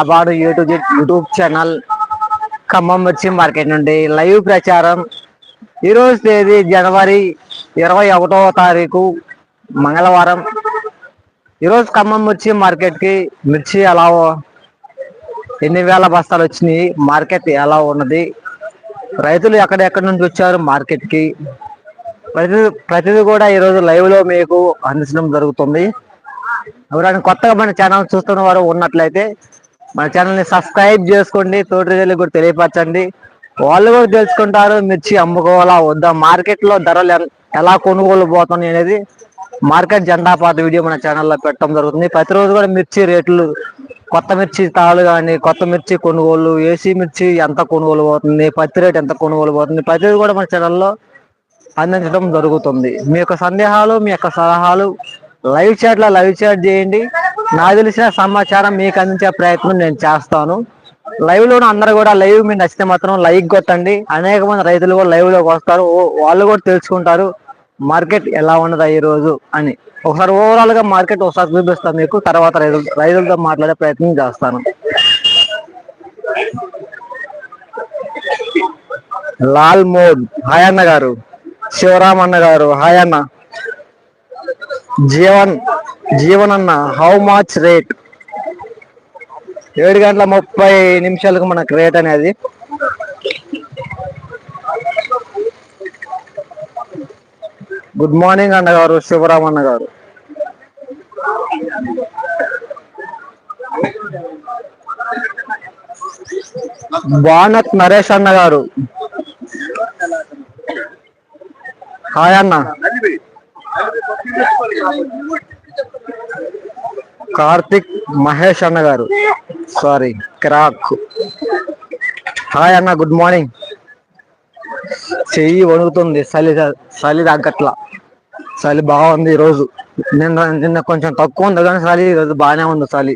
అబాడు YouTube YouTube channel Khammam వచ్చి market నుండి live ప్రచారం. ఈరోజు తేదీ జనవరి ఇరవై ఒకటవ తారీఖు మంగళవారం. ఈరోజు ఖమ్మం మిర్చి మార్కెట్కి మిర్చి ఎలా ఎన్ని వేల బస్తాలు వచ్చినాయి మార్కెట్ ఎలా ఉన్నది రైతులు ఎక్కడెక్కడి నుంచి వచ్చారు మార్కెట్కి ప్రతి ప్రతిదీ కూడా ఈరోజు లైవ్లో మీకు అందించడం జరుగుతుంది. ఎవరైనా కొత్తగా మన ఛానల్ చూస్తున్న వారు ఉన్నట్లయితే మన ఛానల్ని సబ్స్క్రైబ్ చేసుకోండి తోటి రైతులకు కూడా తెలియపరచండి. వాళ్ళు కూడా తెలుసుకుంటారు మిర్చి అమ్ముకోవాలా వద్దా మార్కెట్లో ధరలు ఎలా కొనుగోలు పోతున్నాయి అనేది మార్కెట్ జెండా పాత వీడియో మన ఛానల్లో పెట్టడం జరుగుతుంది. ప్రతిరోజు కూడా మిర్చి రేట్లు కొత్త మిర్చి తాళ్ళు కానీ కొత్త మిర్చి కొనుగోలు ఏసీ మిర్చి ఎంత కొనుగోలు పోతుంది పత్తి రేట్ ఎంత కొనుగోలు పోతుంది ప్రతిదీ కూడా మన ఛానల్లో అందించడం జరుగుతుంది. మీ యొక్క సందేహాలు మీ యొక్క సలహాలు లైవ్ చాట్లో లైవ్ చాట్ చేయండి. నాకు తెలిసిన సమాచారం మీకు అందించే ప్రయత్నం నేను చేస్తాను. లైవ్లో అందరు కూడా లైవ్ మీరు నచ్చితే మాత్రం లైక్ కొట్టండి. అనేక మంది రైతులు కూడా లైవ్లోకి వస్తారు. వాళ్ళు కూడా తెలుసుకుంటారు మార్కెట్ ఎలా ఉన్నదా ఈ రోజు అని. ఒకసారి ఓవరాల్గా మార్కెట్ ఒకసారి చూపిస్తాను మీకు. తర్వాత రైతులు రైతులతో మాట్లాడే ప్రయత్నం చేస్తాను. లాల్ మోడ్. హాయ్ అన్న గారు. శివరామ్ అన్న గారు. హాయ్ అన్న. జీవన్ జీవన్ అన్న హౌ మచ్ రేట్ ఏడు గంటల ముప్పై నిమిషాలకు మనకు రేట్ అనేది. గుడ్ మార్నింగ్ అన్న గారు శివరామ్ అన్న గారు బానత్ నరేష్ అన్న. గారు హాయ్ అన్న కార్తిక్ మహేష్ అన్న గారు. సారీ క్రాక్ హాయ్ అన్న గుడ్ మార్నింగ్ చెయ్యి వణుకుతుంది చలి చలి తగ్గట్ల. చలి బాగుంది ఈ రోజు నిన్న నిన్న కొంచెం తక్కువ ఉంది కానీ చలి ఈరోజు బాగానే ఉంది చలి.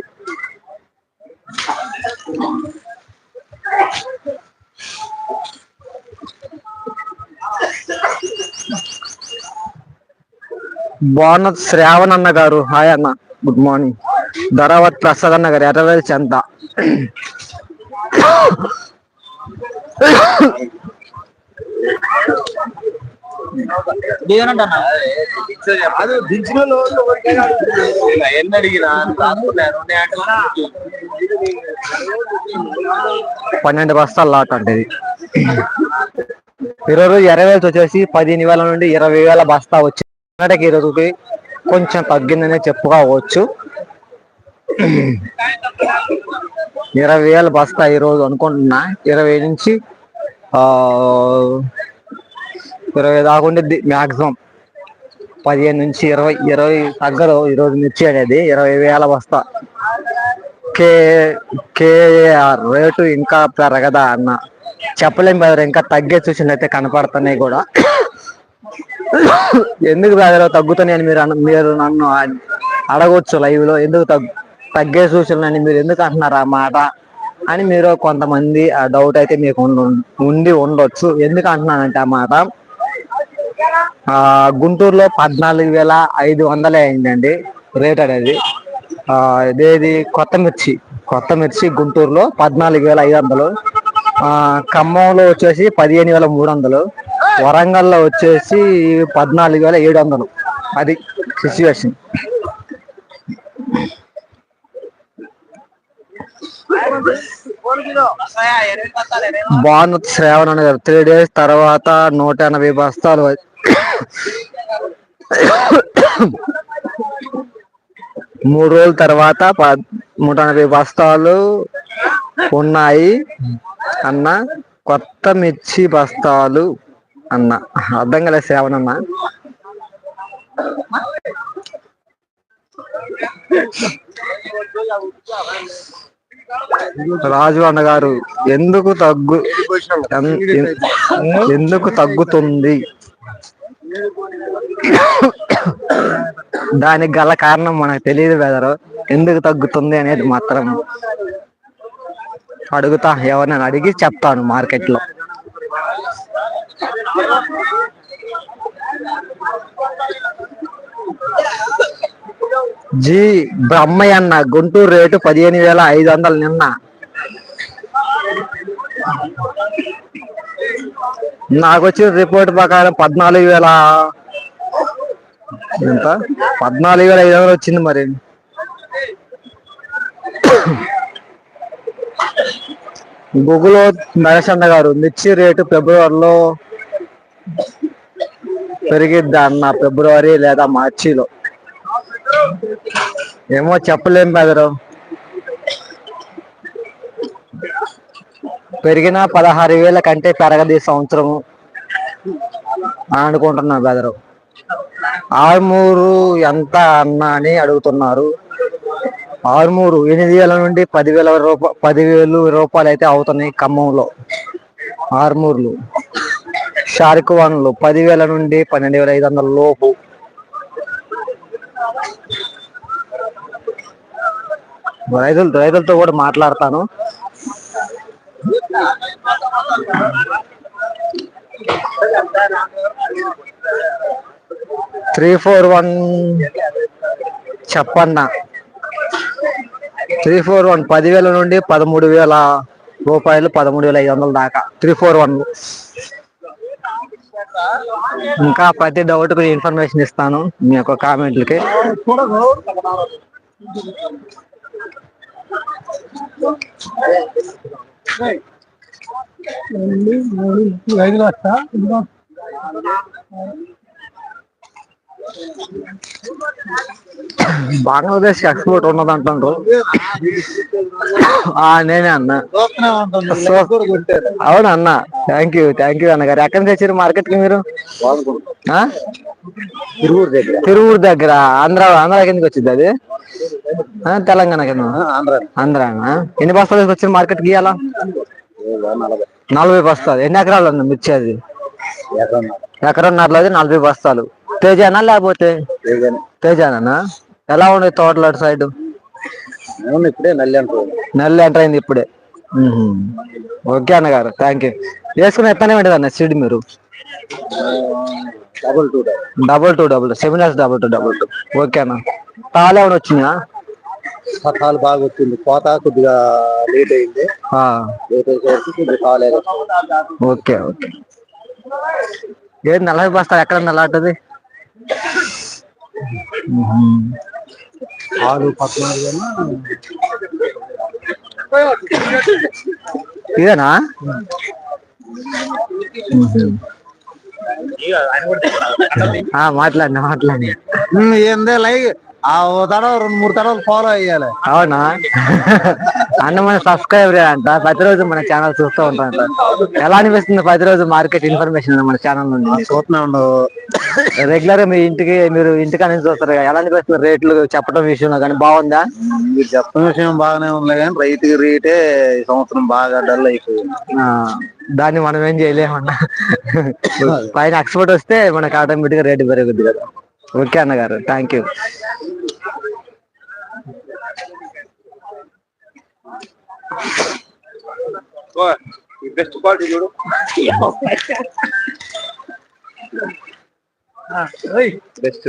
బాగున్నది శ్రావణ్ అన్న గారు. హాయ్ అన్న. గుడ్ మార్నింగ్ ధరావత్ ప్రసాద్ అన్న గారు ఎర్రవేల్ చెంత. పన్నెండు బస్తాలు లాట్ అంటే ఈరోజు ఇరవై వేలు వచ్చేసి పదిహేను వేల నుండి ఇరవై వేల బస్తా వచ్చి కర్ణాటక ఈ రోజుకి కొంచెం తగ్గిందనే చెప్పుకోవచ్చు. ఇరవై వేల బస్తా ఈ రోజు అనుకుంటున్నా. ఇరవై నుంచి ఇరవై దాకా మ్యాక్సిమం మాక్సిమం. పదిహేను నుంచి ఇరవై ఇరవై తగ్గరు ఈరోజు మిర్చి అనేది. ఇరవై వేల బస్తా. కే కేఆర్ రేటు ఇంకా పెరగదా అన్న. చెప్పలేం బ్రదర్ ఇంకా తగ్గే సూచనలు అయితే కనపడుతున్నాయి కూడా. ఎందుకు బ్రదర్ తగ్గుతాయి అని మీరు మీరు నన్ను అడగొచ్చు లైవ్లో. ఎందుకు తగ్గు తగ్గే సూచనలు అని మీరు ఎందుకు అంటున్నారు ఆ మాట? అని మీరు కొంతమంది ఆ డౌట్ అయితే మీకు ఉండి ఉండొచ్చు. ఎందుకు అంటున్నానంటే ఆ మాట? ఆ గుంటూరులో పద్నాలుగు వేల ఐదు వందలే అయిందండి రేట్ అనేది. ఆ ఇదేది కొత్త మిర్చి. కొత్త మిర్చి గుంటూరులో పద్నాలుగు వేల ఐదు వందలు. ఆ ఖమ్మంలో వచ్చేసి పదిహేను వేల మూడు వందలు. వరంగల్లో వచ్చేసి పద్నాలుగు వేల ఏడు వందలు. అది సిచ్యువేషన్ బాగుంది శ్రావణ్ అన్న త్రీ డేస్ తర్వాత నూట ఎనభై బస్తాలు మూడు రోజుల తర్వాత నూట ఎనభై బస్తాలు ఉన్నాయి అన్న కొత్త మిర్చి బస్తాలు. అన్న. అర్థం కలే శ్రావణ్ అన్న. రాజు అన్నగారు ఎందుకు తగ్గు ఎందుకు తగ్గుతుంది? దానికి గల కారణం మనకు తెలియదు బెదరు ఎందుకు తగ్గుతుంది అనేది మాత్రం అడుగుతా ఎవరినైనా అడిగి చెప్తాను మార్కెట్లో జి బ్రహ్మయ్య అన్న గుంటూరు రేటు పదిహేను వేల ఐదు వందలు నిన్న. నాకు వచ్చిన రిపోర్ట్ ప్రకారం పద్నాలుగు వేల ఎంత? పద్నాలుగు వేల ఐదు వందలు వచ్చింది మరి. గుగులో నరేష్ గారు మిర్చి రేటు ఫిబ్రవరిలో పెరిగిద్దా అన్న ఫిబ్రవరి లేదా మార్చిలో? ఏమో చెప్పలేం బెదరు పెరిగిన పదహారు వేల కంటే పెరగదు ఈ సంవత్సరము అనుకుంటున్నా బెదరు ఆరుమూరు ఎంత అన్న అని అడుగుతున్నారు. ఆరుమూరు ఎనిమిది వేల నుండి పదివేల రూపాయ పదివేలు రూపాయలు అయితే అవుతున్నాయి ఖమ్మంలో. ఆరుమూరులు. షార్క్ వన్లు పదివేల నుండి పన్నెండు వేల ఐదు వందల లోపు. రైతులు రైతులతో కూడా మాట్లాడతాను. త్రీ ఫోర్ వన్ చెప్పన్న. త్రీ ఫోర్ వన్ పదివేల నుండి పదమూడు వేల రూపాయలు పదమూడు వేల ఐదు వందల దాకా. Three four one. ఇంకా ప్రతి డౌట్ ఇన్ఫర్మేషన్ ఇస్తాను మీ యొక్క కామెంట్లకి. బంగ్లాదేశ్ ఎక్స్పోర్ట్ ఉన్నది అంటుండ్రు ఆ, నేనే అన్న. అవును అన్న. థ్యాంక్ యూ థ్యాంక్ యూ అన్న గారు. ఎక్కడి నుంచి వచ్చారు మార్కెట్కి మీరు ఆ? తిరువురు దగ్గర. తిరువూరు దగ్గర. ఆంధ్ర ఆంధ్ర కిందకి వచ్చింది అది? తెలంగాణ కింద ఆంధ్ర. ఎన్ని బస్తాలు తీసుకొచ్చారు మార్కెట్కి ఇవాళ? నలభై. బస్తాలు. ఎన్ని ఎకరాలు ఉంది మిర్చి అది? ఎకరం ఎకరన్నరలో అది నలభై బస్తాలు. తేజానా లేకపోతే తేజానా. ఎలా ఉంది తోటలు అటు సైడ్? ఇప్పుడే నల్లి అంటారు నెల ఎంటర్ అయింది ఇప్పుడే. ఓకే అన్నగారు థ్యాంక్ యూ వేసుకుని ఎత్తనే ఉంటుంది అన్న సీడ్ మీరు? Double two double two double seven yes double two double two okay అన్న. తాలు ఏమైనా వచ్చినాయా? పథాలు బాగా వచ్చింది. కోత కొద్దిగా లేట్ అయింది. లేట్ అయ్యేసరికి కాలేదు ఓకే ఓకే. ఏది నలభై బస్తాలు ఎక్కడ నల్లాటది? ఆరు పద్నాలుగు ఇదేనా? ఆ, మాట్లాడినా మాట్లాడి ఏందే లైక్ ఆ ఓ తడవ రెండు మూడు తడవలు ఫాలో అయ్యాలి. అవునా? అన్న మన సబ్స్క్రైబర్ అంట. ప్రతిరోజు మన ఛానల్ చూస్తూ ఉంటాం ఎలా అనిపిస్తుంది ప్రతిరోజు మార్కెట్ ఇన్ఫర్మేషన్ మన ఛానల్ నుండి? చూస్తూనే ఉండవు. రెగ్యులర్గా మీ ఇంటికి మీరు ఇంటికి అనేది చూస్తారు ఎలా అనిపిస్తుంది రేట్లు చెప్పడం విషయంలో కానీ? బాగుందా? మీరు చెప్పిన విషయం బాగానే ఉంది కానీ రైతుకి రేటే ఈ సంవత్సరం బాగా డల్ అయిపోయింది. దాన్ని మనం ఏం చేయలేమన్నా. పైన ఎక్స్పోర్ట్ వస్తే మనకి ఆటోమేటిక్గా రేటు పెరుగుద్ది కదా. ఓకే అన్నగారు థ్యాంక్ యూ బెస్ట్ క్వాలిటీ చూడు. బెస్ట్?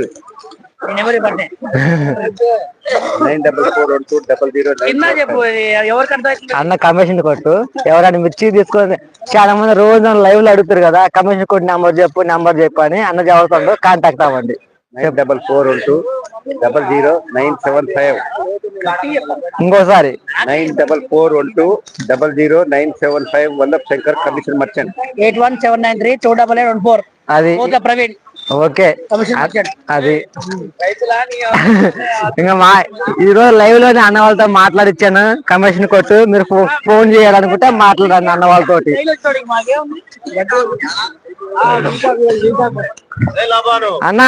అన్న కమిషన్ కొట్టు. ఎవరైనా మిర్చి తీసుకొని చాలా మంది రోజు లైవ్లో అడుగుతారు కదా కమిషన్ కొట్టి నెంబర్ చెప్పు నెంబర్ చెప్పు అని అన్న చదువుతుండో కాంటాక్ట్ అవ్వండి. Double four one two double zero nine seven five. ఇంకోసారి. Nine double four one two double zero nine seven five Vallabh Shankar commission merchant. Eight one seven nine three two double eight one four. అది Praveen. Okay. అది. ఇంకా మా ఈ రోజు లైవ్లోనే అన్న వాళ్ళతో మాట్లాడిచ్చాను. కమిషన్ కొట్టు. మీరు ఫోన్ చేయాలనుకుంటే మాట్లాడండి అన్న మాకేముంది అన్న.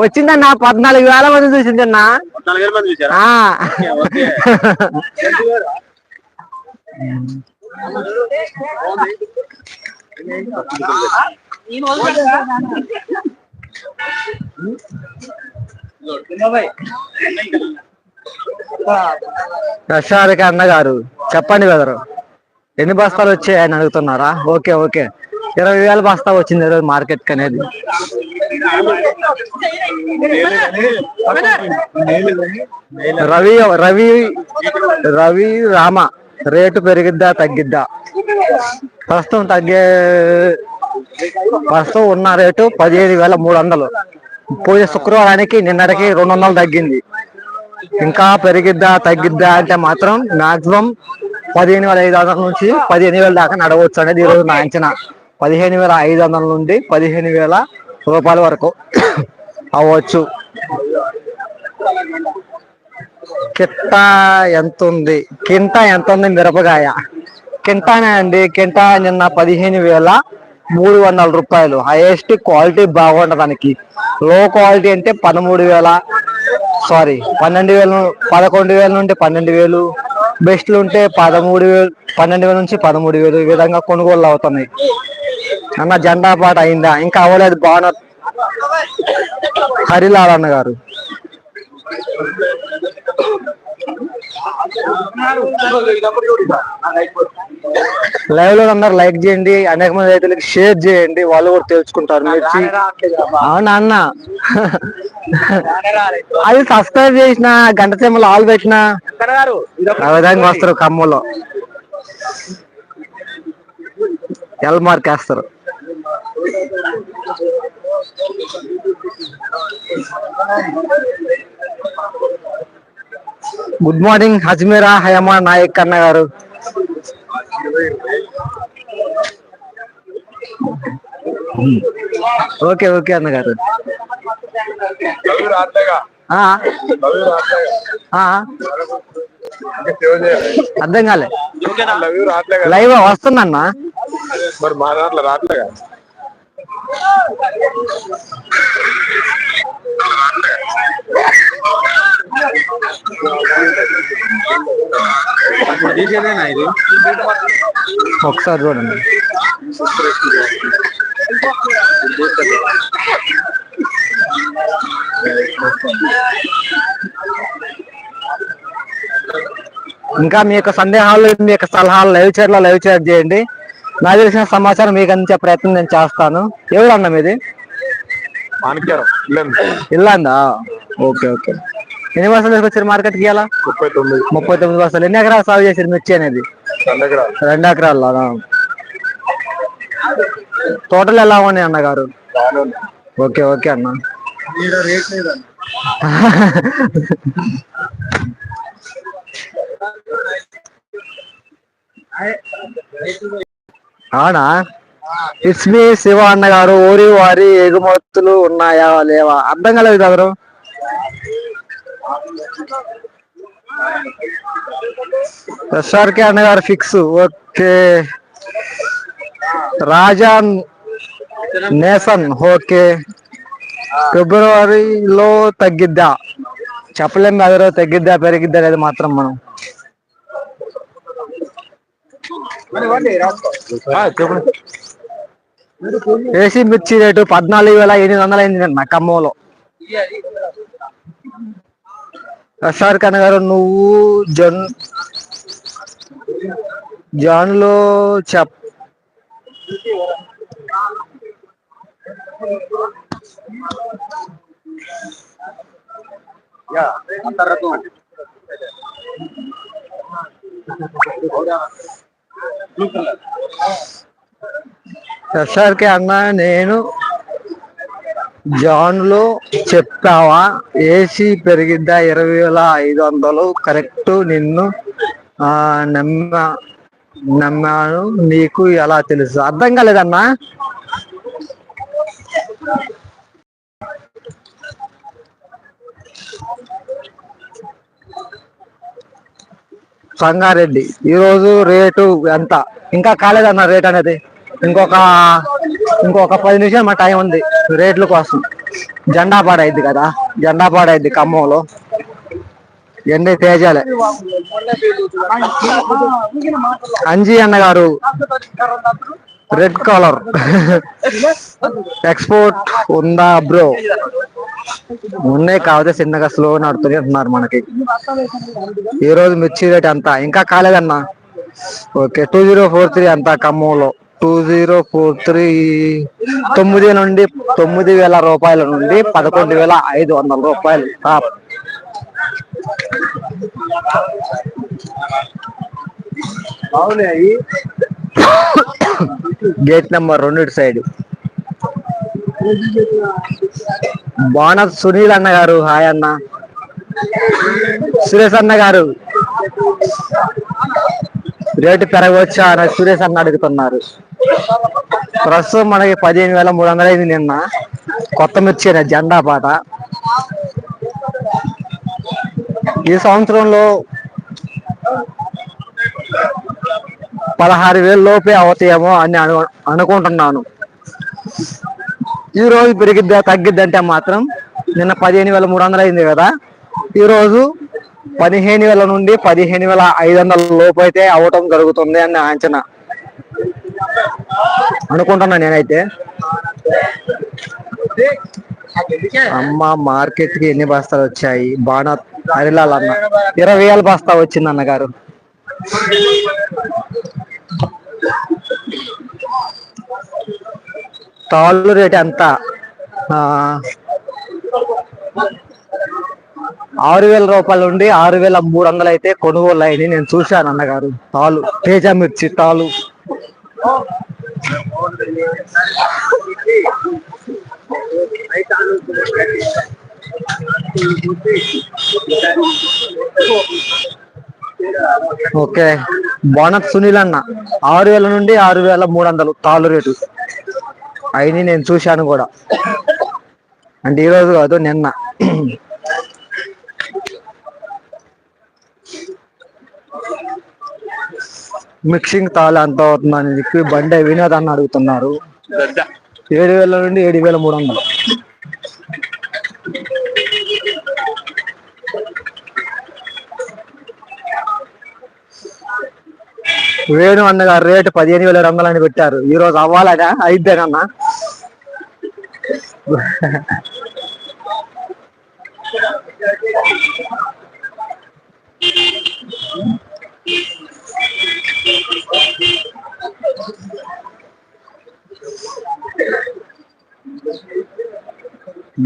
వచ్చిందన్న పద్నాలుగు వేల మంది చూసిందన్న మంది ప్రశాంత్ అన్న గారు చెప్పండి బెదరు ఎన్ని బస్తాలు వచ్చాయని అడుగుతున్నారా? Okay okay. ఇరవై వేల బస్తా వచ్చింది ఈరోజు మార్కెట్ అనేది. రవి రవి రవి రామ రేటు పెరిగిద్దా తగ్గిద్దా? ప్రస్తుతం తగ్గే ప్రస్తుతం ఉన్న రేటు పదిహేను వేల మూడు వందలు. పోయే శుక్రవారానికి నిన్నటికి రెండు వందలు తగ్గింది. ఇంకా పెరిగిద్దా తగ్గిద్దా అంటే మాత్రం మాక్సిమం పదిహేను వేల ఐదు వందల నుంచి పదిహేను వేల దాకా నడవచ్చు అనేది ఈరోజు నా అంచనా. పదిహేను వేల ఐదు వందల నుండి పదిహేను వేల రూపాయల వరకు అవ్వచ్చు. కిట్టా ఎంత ఉంది? కింటా ఎంత ఉంది మిరపకాయ? కింటానే అండి. కింటా నిన్న పదిహేను వేల మూడు వందల రూపాయలు. హైయెస్ట్ క్వాలిటీ బాగుంటుంది దానికి. లో క్వాలిటీ అంటే పదమూడు వేల సారీ పన్నెండు వేలు పదకొండు వేల నుండి పన్నెండు వేలు బెస్ట్లు ఉంటే పదమూడు వేలు పన్నెండు వేల నుంచి పదమూడు వేలు ఈ విధంగా కొనుగోలు అవుతున్నాయి. అన్న జెండా పాట అయిందా? ఇంకా అవ్వలేదు బాగా. హరిలాల్ అన్న గారు. లైవ్లో అందరు లైక్ చేయండి అనేక మంది రైతులకి షేర్ చేయండి వాళ్ళు కూడా తెలుసుకుంటారు. మిర్చి అవునా అన్న అది సబ్స్క్రైబ్ చేసిన గంట సేమలు ఆల్ పెట్టిన ఆ విధంగా వస్తారు కమ్మలో. ఎల్ మార్క్ వేస్తారు. గుడ్ మార్నింగ్ హజ్మీరా హయమా నాయక్ అన్న గారు. ఓకే ఓకే అన్న గారు. ఆ, అర్థం కాలే. లైవ్ వస్తుందన్నా మరి మా దాంట్లో రావట్లేగా ఒకసారి చూడండి. ఇంకా మీ యొక్క సందేహాలు మీ యొక్క సలహాలు లైవ్లో లైవ్ చాట్ చేయండి. నాకు తెలిసిన సమాచారం మీకు అందించే ప్రయత్నం నేను చేస్తాను. ఎవరు మీది? మాణిక్యారం ఇల్లాందా. Okay okay. ఎన్ని బస్సులు తీసుకొచ్చారు మార్కెట్కి ఇవాళ ముప్పై తొమ్మిది. ముప్పై తొమ్మిది బస్సులు. ఎన్ని ఎకరాలు సాగు చేశారు మిర్చి అనేది? రెండు ఎకరాలు. టోటల్ ఎలా ఉన్నాయి అన్నగారు? ఓకే ఓకే అన్న. అవునా ఇస్మి శివ అన్న గారు ఊరి వారి ఎగుమతులు ఉన్నాయా లేవా? అర్థం కాలేదు కదరు ఎస్ఆర్కే అన్న గారు fix. Okay. Raja Nesan. Okay. ఫిబ్రవరిలో తగ్గిద్దా? చెప్పలేము అదే తగ్గిద్దా పెరిగిద్దా అనేది మాత్రం మనం. చెప్పండి. ఏసీ మిర్చి రేటు పద్నాలుగు వేల ఎనిమిది వందలు అయింది నిన్న ఖమ్మంలో. ఎస్ఆర్ కన్న గారు నువ్వు జన్ జాన్లో చెప్ ఎస్ఆర్కే అన్న నేను జాన్లో చెప్పావా? ఏసీ పెరిగిద్దా ఇరవై వేల ఐదు వందలు కరెక్ట్? నిన్ను ఆ, నమ్మా నమ్మాను. నీకు ఎలా తెలుసు? అర్థం కాలేదన్నా? సంగారెడ్డి. ఈరోజు రేటు ఎంత? ఇంకా కాలేదన్న రేట్ అనేది? ఇంకొక ఇంకొక పది నిమిషాలు మా టైం ఉంది. రేట్ల కోసం. జెండా పాడైద్ది కదా. జెండా పాడైద్ది ఖమ్మంలో. ఎండి తేజాలే. అంజీ అన్న గారు రెడ్ కలర్. ఎక్స్పోర్ట్ ఉందా బ్రో? ఉన్నాయి కాకపోతే చిన్నగా స్లో నడుతూనే ఉంటున్నారు మనకి. ఈ రోజు మిర్చి రేట్ అంతా ఇంకా కాలేదన్నా? Okay two zero four three అంతా ఖమ్మంలో? టూ జీరో ఫోర్ త్రీ తొమ్మిది నుండి తొమ్మిది వేల రూపాయల నుండి పదకొండు వేల ఐదు వందల రూపాయలు. టాప్ బాగున్నాయి గేట్ నెంబర్ రెండు సైడ్. బాణ సునీల్ అన్న గారు హాయ్ అన్న. సురేష్ అన్న గారు. రేటు పెరగవచ్చా అని సురేష్ అన్న అడుగుతున్నారు. ప్రస్తుతం మనకి పదిహేను వేల మూడు వందలు అయింది నిన్న. కొత్త మిర్చి జెండా పాట. ఈ సంవత్సరంలో పదహారు వేల లోపే అవుతాయేమో అని అను అనుకుంటున్నాను. ఈ రోజు పెరిగిద్దా తగ్గిద్ది అంటే మాత్రం నిన్న పదిహేను వేల మూడు వందలు అయింది కదా. ఈరోజు పదిహేను వేల నుండి పదిహేను వేల ఐదు వందల లోపు అయితే అవటం జరుగుతుంది అని అంచనా. అనుకుంటున్నా నేనైతే. అమ్మ మార్కెట్కి ఎన్ని బస్తాలు వచ్చాయి? బాణా అరిలాలన్న అన్న. ఇరవై వేల బస్తా వచ్చింది అన్నగారు. తాళ్ళు రేట్ ఎంత? ఆరు వేల రూపాయల నుండి ఆరు వేల మూడు వందలు అయితే కొనుగోలు అయింది. నేను చూశాను అన్నగారు. తాలు తేజ మిర్చి తాలు ఓకే. బోనత్ సునీల్ అన్న ఆరు వేల నుండి ఆరు వేల మూడు వందలు తాళ్ళు రేటు. అయిని నేను చూశాను కూడా. అంటే ఈ రోజు కాదు నిన్న. మిక్సింగ్ తాళ ఎంత అవుతుందని చెప్పి బండి వినోద్ అన్న అడుగుతున్నారు. ఏడు వేల నుండి ఏడు వేల మూడు వందలు. వేణు అన్నగారు రేటు పదిహేను వేల రెండు వందలు అని పెట్టారు. ఈ రోజు అవ్వాలగా అయిద్దేనన్నా?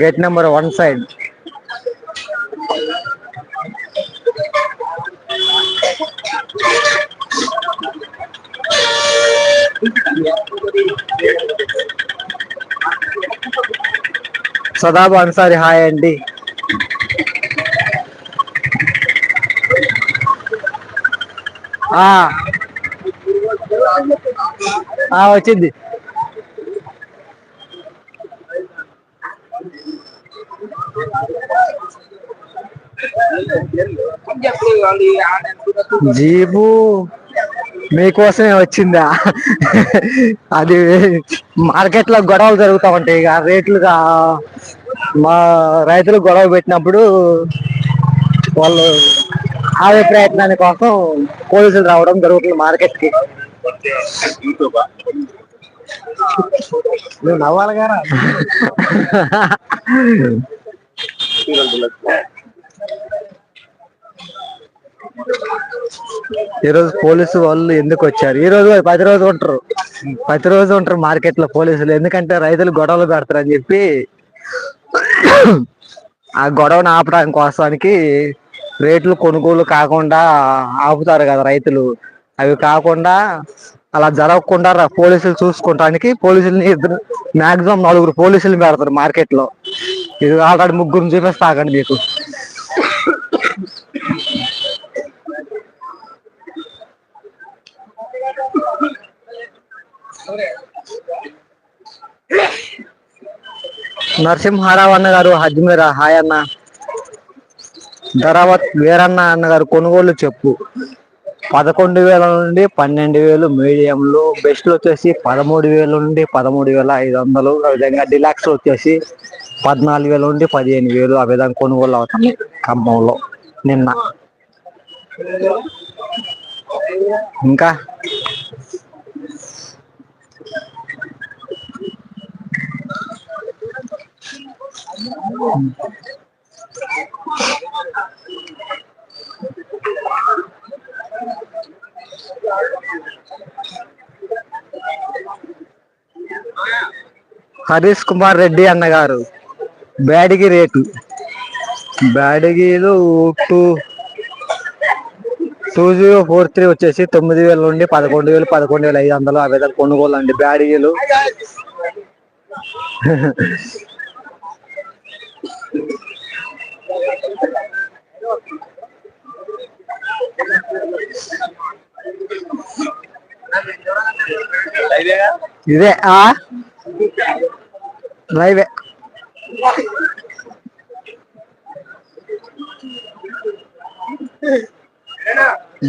Gate number one side Sadab Ansari hi అండి ఆ ఆ, వచ్చింది. జీబు మీకోసమే వచ్చిందా? అది మార్కెట్లో గొడవలు జరుగుతూ ఉంటాయి. ఇక రేట్లుగా మా రైతులు గొడవ పెట్టినప్పుడు వాళ్ళు ఆడే ప్రయత్నాని కోసం పోలీసులు రావడం జరుగుతుంది మార్కెట్కి నువ్వు నవ్వాలి గారా ఈ రోజు పోలీసు వాళ్ళు ఎందుకు వచ్చారు? ఈ రోజు పది రోజు ఉంటారు. ప్రతి రోజు ఉంటారు మార్కెట్లో పోలీసులు. ఎందుకంటే రైతులు గొడవలు పెడతారు అని చెప్పి ఆ గొడవను ఆపడానికి కోసానికి రేట్లు కొనుగోలు కాకుండా ఆపుతారు కదా రైతులు. అవి కాకుండా అలా జరగకుండా రా- పోలీసులు చూసుకోవటానికి పోలీసులని ఇద్దరు మాక్సిమం నలుగురు పోలీసులు పెడతారు మార్కెట్లో ఇది ఆల్రెడీ ముగ్గురు చూపిస్తాకండి మీకు. నరసింహారావు అన్న గారు హజ్మీరా హాయ్ అన్న. ధరావత్ వేరన్న అన్న గారు కొనుగోలు చెప్పు. పదకొండు వేల నుండి పన్నెండు వేలు మీడియంలు బెస్ట్లు వచ్చేసి పదమూడు వేల నుండి పదమూడు వేల ఐదు వందలు ఆ విధంగా డిలాక్స్ వచ్చేసి పద్నాలుగు వేల నుండి పదిహేను వేలు ఆ విధంగా కొనుగోలు అవుతుంది ఖమ్మంలో నిన్న. ఇంకా? హరీష్ కుమార్ రెడ్డి అన్నగారు. Byadgi rate. బ్యాడిగిలు two two zero four three వచ్చేసి తొమ్మిది వేల నుండి పదకొండు వేలు పదకొండు వేల ఐదు వందలు ఆ విధాలు కొనుగోలు అండి బ్యాడిగీలు. ఇదే ఆ? లైవే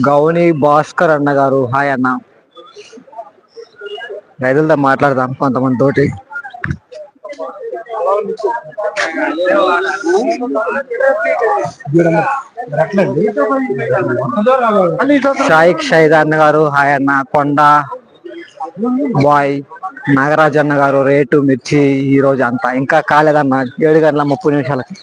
గౌని భాస్కర్ అన్న గారు హాయ్ అన్న. రైతులతో మాట్లాడదాం కొంతమంది తోటి షాయిక్ షైద్ అన్న గారు హాయ్ అన్న కొండ బాయ్ నాగరాజ్ అన్న గారు రేటు మిర్చి ఈ రోజు అంతా. ఇంకా కాలేదన్న ఏడు గంటల ముప్పై నిమిషాలకి.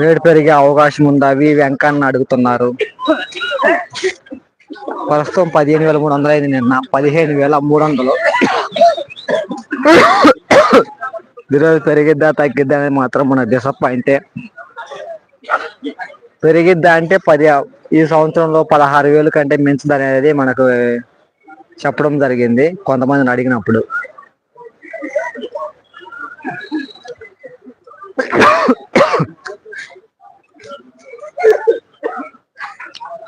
రేటు పెరిగే అవకాశం ఉందా. అవి వెంకన్న అడుగుతున్నారు. ప్రస్తుతం పదిహేను వేల మూడు వందలు అయింది నిన్న. పదిహేను వేల మూడు వందలు. ఈరోజు పెరిగిద్దా తగ్గిద్దా అనేది మాత్రం మన డిసప్పాయింటే పెరిగిద్దా అంటే పది ఈ సంవత్సరంలో పదహారు వేలు కంటే మించదనేది మనకు చెప్పడం జరిగింది. కొంతమందిని అడిగినప్పుడు.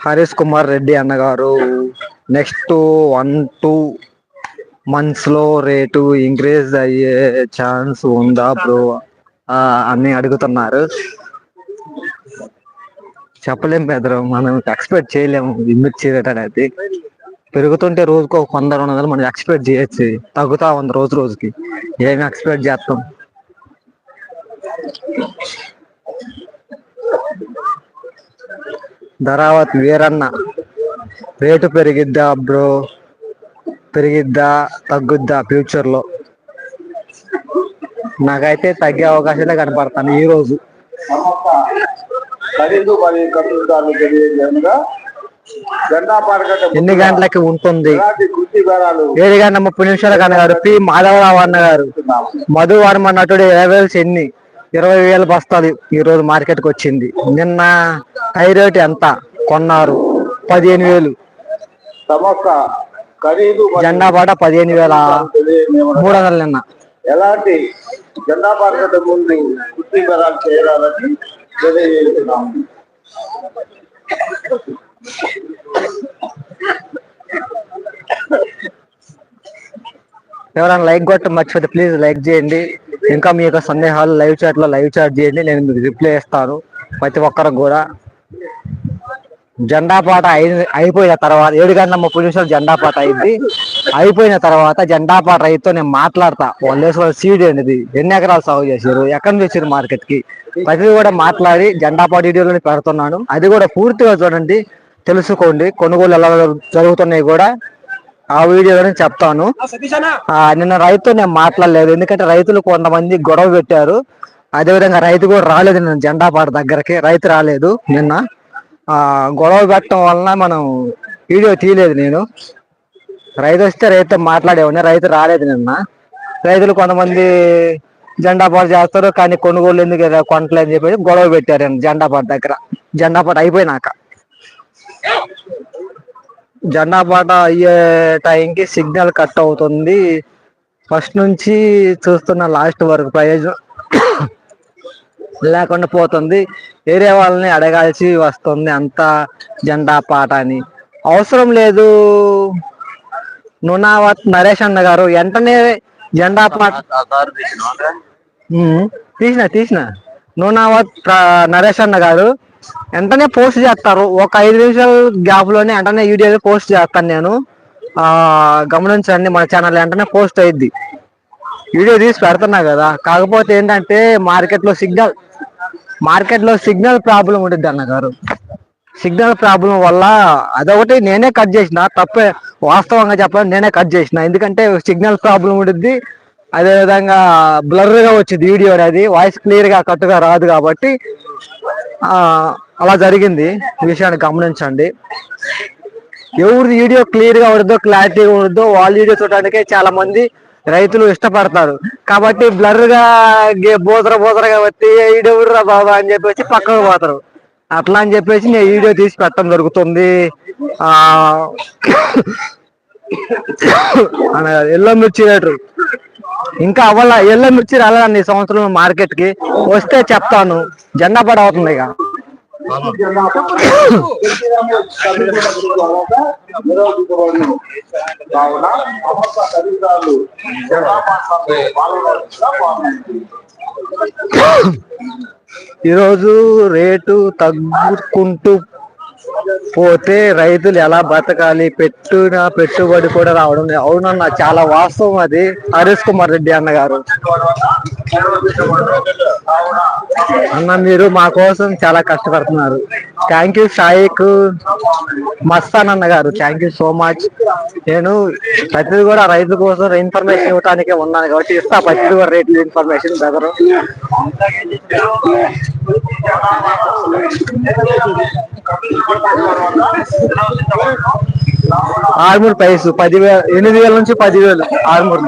హరీష్ కుమార్ రెడ్డి అన్నగారు నెక్స్ట్ వన్ టూ మంత్స్లో రేటు ఇంక్రీజ్ అయ్యే ఛాన్స్ ఉందా బ్రో అని అడుగుతున్నారు. చెప్పలేం పెద్దరు మనం ఎక్స్పెక్ట్ చేయలేము ఈ మిర్చి రేట్ అనేది. పెరుగుతుంటే రోజుకు ఒక వంద రెండు వందలు మనం ఎక్స్పెక్ట్ చేయొచ్చు. తగ్గుతా ఉంది రోజు రోజుకి. ఏమి ఎక్స్పెక్ట్ చేస్తాం? ధరావత్ వీరన్న రేటు పెరిగిద్దా బ్రో? పెరిగిద్దా తగ్గుద్దా ఫ్యూచర్లో? నాకైతే తగ్గే అవకాశాలే కనపడతాను ఈ రోజు. ఎన్ని గంటలకి ఉంటుంది? ఏడు గంటల ముప్పై నిమిషాల కన్నా గారు పి. మాధవరావు అన్నగారు మధు వర్మ నటుడు లెవెల్స్ ఎన్ని? ఇరవై వేల బస్తాలు ఈ రోజు మార్కెట్కి వచ్చింది. నిన్న హై రేట్ ఎంత కొన్నారు? పదిహేను వేలు. జెండా పాట పదిహేను వేల మూడు వందలు నిన్న. ఎలాంటి జెండా చేయాలని తెలియజేస్తున్నాము ఎవరైనా లైక్ కొట్ట మర్చిపోతే ప్లీజ్ లైక్ చేయండి. ఇంకా మీ యొక్క సందేహాలు లైవ్ చాట్లో లైవ్ చాట్ చేయండి. నేను మీకు రిప్లై ఇస్తాను. ప్రతి ఒక్కరికి కూడా. జెండా పాట అయిపోయిన తర్వాత ఏడు గంటల ముప్పై నిమిషాలు జెండా పాట అయింది. అయిపోయిన తర్వాత జెండా పాట రైతుతో నేను మాట్లాడతా. వాళ్ళు వేసిన సీడ్ అనేది ఎన్ని ఎకరాలు సాగు చేశారు? ఎక్కడి నుంచి వచ్చారు మార్కెట్కి ప్రతిదీ కూడా మాట్లాడి జెండా పాట వీడియోలో పెడుతున్నాను. అది కూడా పూర్తిగా చూడండి తెలుసుకోండి. కొనుగోలు ఎలా జరుగుతున్నాయి కూడా. ఆ వీడియోలో చెప్తాను. ఆ, నిన్న రైతు నేను మాట్లాడలేదు. ఎందుకంటే రైతులు కొంతమంది గొడవ పెట్టారు. అదేవిధంగా రైతు కూడా రాలేదు నిన్న జెండా పాట దగ్గరకి. రైతు రాలేదు నిన్న. ఆ గొడవ పెట్టడం వలన మనం వీడియో తీయలేదు నేను. రైతు వస్తే రైతు మాట్లాడేవాడిని. రైతు రాలేదు నిన్న. రైతులు కొంతమంది జెండా పాట చేస్తారు. కానీ కొనుగోలు ఎందుకు ఇలా కొనట్లేదు అని చెప్పి గొడవ పెట్టారు నిన్న జెండా పాట దగ్గర. జెండా పాట అయిపోయినాక. జెండా పాట అయ్యే టైంకి సిగ్నల్ కట్ అవుతుంది. ఫస్ట్ నుంచి చూస్తున్న లాస్ట్ వరకు ప్రయోజనం లేకుండా పోతుంది. వేరే వాళ్ళని అడగాల్సి వస్తుంది అంత జెండా పాట అని. అవసరం లేదు. నునావత్ నరేష్ అన్న గారు వెంటనే జెండా పాట తీసిన తీసిన. నూనావత్ నరేష్ అన్న గారు వెంటనే పోస్ట్ చేస్తారు. ఒక ఐదు నిమిషాల గ్యాప్లోనే వెంటనే వీడియో పోస్ట్ చేస్తాను నేను. గమనించండి మన ఛానల్ వెంటనే పోస్ట్ అయ్యిద్ది వీడియో తీసి పెడుతున్నా కదా. కాకపోతే ఏంటంటే మార్కెట్లో సిగ్నల్ మార్కెట్లో సిగ్నల్ ప్రాబ్లం ఉంటుంది అన్న గారు సిగ్నల్ ప్రాబ్లం వల్ల అదొకటి నేనే కట్ చేసిన తప్పే వాస్తవంగా చెప్పాలి నేనే కట్ చేసిన. ఎందుకంటే సిగ్నల్ ప్రాబ్లం ఉంటుంది అదే విధంగా వచ్చింది వీడియో అనేది. వాయిస్ క్లియర్గా కట్టుగా రాదు కాబట్టి అలా జరిగింది. విషయాన్ని గమనించండి. ఎవరి వీడియో క్లియర్గా ఉండదో క్లారిటీగా ఉండదో వాళ్ళ వీడియో చూడడానికే చాలా మంది రైతులు ఇష్టపడతారు. కాబట్టి బ్లర్గా బోదర బోదరగా వచ్చి ఈడెవరురా బాబా? అని చెప్పేసి పక్కకు పోతారు. అట్లా అని చెప్పేసి నేను వీడియో తీసి పెట్టడం జరుగుతుంది. ఆ ఎల్లో మిర్చి రేటు. ఇంకా అవ్వాల ఎల్లో మిర్చి రాలేదండి ఈ సంవత్సరం మార్కెట్కి వస్తే చెప్తాను. జెండా పడ అవుతుంది ఇక. ఈరోజు రేటు తగ్గుకుంటూ పోతే రైతులు ఎలా బతకాలి? పెట్టిన పెట్టుబడి కూడా రావడం లేదు. చాలా వాస్తవం అది. హరీష్ కుమార్ రెడ్డి అన్న గారు అన్న మీరు మా కోసం చాలా కష్టపడుతున్నారు. థ్యాంక్ యూ సాయిక్ మస్తాన్ అన్న గారు. థ్యాంక్ యూ సో మచ్ నేను ప్రతిది కూడా రైతు కోసం ఇన్ఫర్మేషన్ ఇవ్వడానికే ఉన్నాను కాబట్టి ఇస్తా ప్రతిది కూడా రేట్లు ఇన్ఫర్మేషన్ దగ్గర ఆర్మూర్ ప్రైస్ పదివేల ఎనిమిది వేల నుంచి పదివేలు ఆర్మూర్.